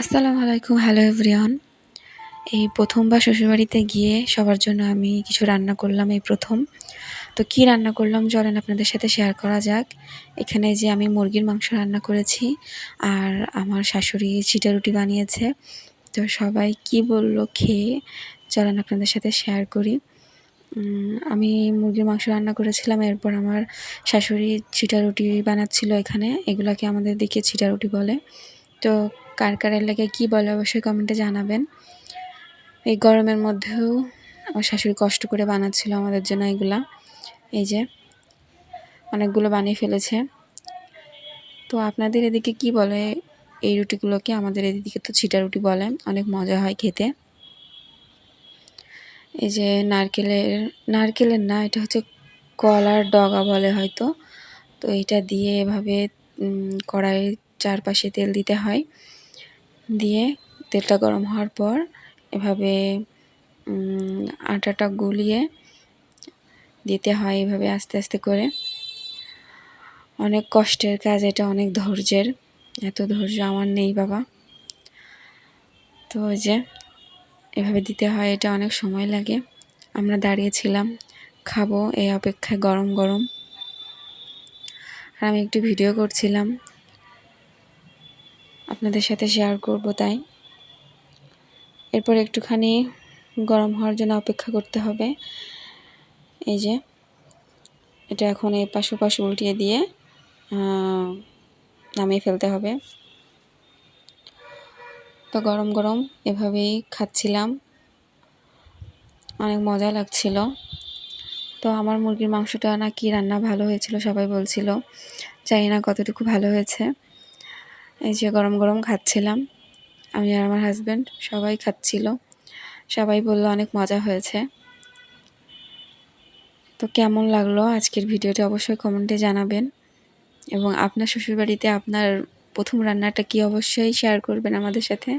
আসসালামু আলাইকুম, hello everyone. এই প্রথমবার শ্বশুরবাড়িতে গিয়ে সবার জন্য আমি কিছু রান্না করলাম, এই প্রথম। তো কি রান্না করলাম চলেন আপনাদের সাথে শেয়ার করা যাক। এখানে যে আমি মুরগির মাংস রান্না করেছি, আর আমার শাশুড়ি চিটা রুটি বানিয়েছে। তো সবাই কি বলল খেয়ে চলেন আপনাদের সাথে শেয়ার করি। আমি মুরগির মাংস রান্না করেছিলাম, এরপর আমার শাশুড়ি চিটা রুটি বানাচ্ছিল এখানে। এগুলাকে আমাদের দিকে চিটা রুটি বলে। তো কার কার এলাকায় কী বলে অবশ্যই কমেন্টে জানাবেন। এই গরমের মধ্যেও আমার শাশুড়ি কষ্ট করে বানাচ্ছিল আমাদের জন্য এগুলা। এই যে, অনেকগুলো বানিয়ে ফেলেছে। তো আপনাদের এদিকে কি বলে? এই রুটিগুলোকে আমাদের এদিকে তো ছিটা রুটি বলে, অনেক মজা হয় খেতে। এই যে নারকেলের নারকেলের না, এটা হচ্ছে কলার ডগা বলে হয়তো। তো এটা দিয়ে এভাবে কড়াইয়ের চারপাশে তেল দিতে হয়। দিয়ে তেলটা গরম হওয়ার পর এভাবে আটাটা গুলিয়ে দিতে হয় এভাবে আস্তে আস্তে করে। অনেক কষ্টের কাজ, এটা অনেক ধৈর্যের। এত ধৈর্য আমার নেই, বাবা। তো ওই যে এভাবে দিতে হয়, এটা অনেক সময় লাগে। আমরা দাঁড়িয়েছিলাম, খাব, এই অপেক্ষায় গরম গরম। আর আমি একটু ভিডিও করছিলাম আপনাদের সাথে শেয়ার করব তাই। এরপর একটুখানি গরম হওয়ার জন্য অপেক্ষা করতে হবে। এই যে, এটা এখন এই পাশে পাশে উল্টিয়ে দিয়ে নামিয়ে ফেলতে হবে। তো গরম গরম এভাবেই খাচ্ছিলাম। অনেক মজা লাগছিল। তো আমার মুরগির মাংসটা নাকি রান্না ভালো হয়েছিল সবাই বলছিল। জানি না কতটুকু ভালো হয়েছে। এই যে গরম গরম খাচ্ছিলাম। আমি আর আমার হাজব্যান্ড সবাই খাচ্ছিল। সবাই বলল অনেক মজা হয়েছে। তো কেমন লাগল আজকের ভিডিওটি অবশ্যই কমেন্টে জানাবেন। এবং আপনার শ্বশুরবাড়িতে আপনার প্রথম রান্নাটা কি অবশ্যই শেয়ার করবেন আমাদের সাথে।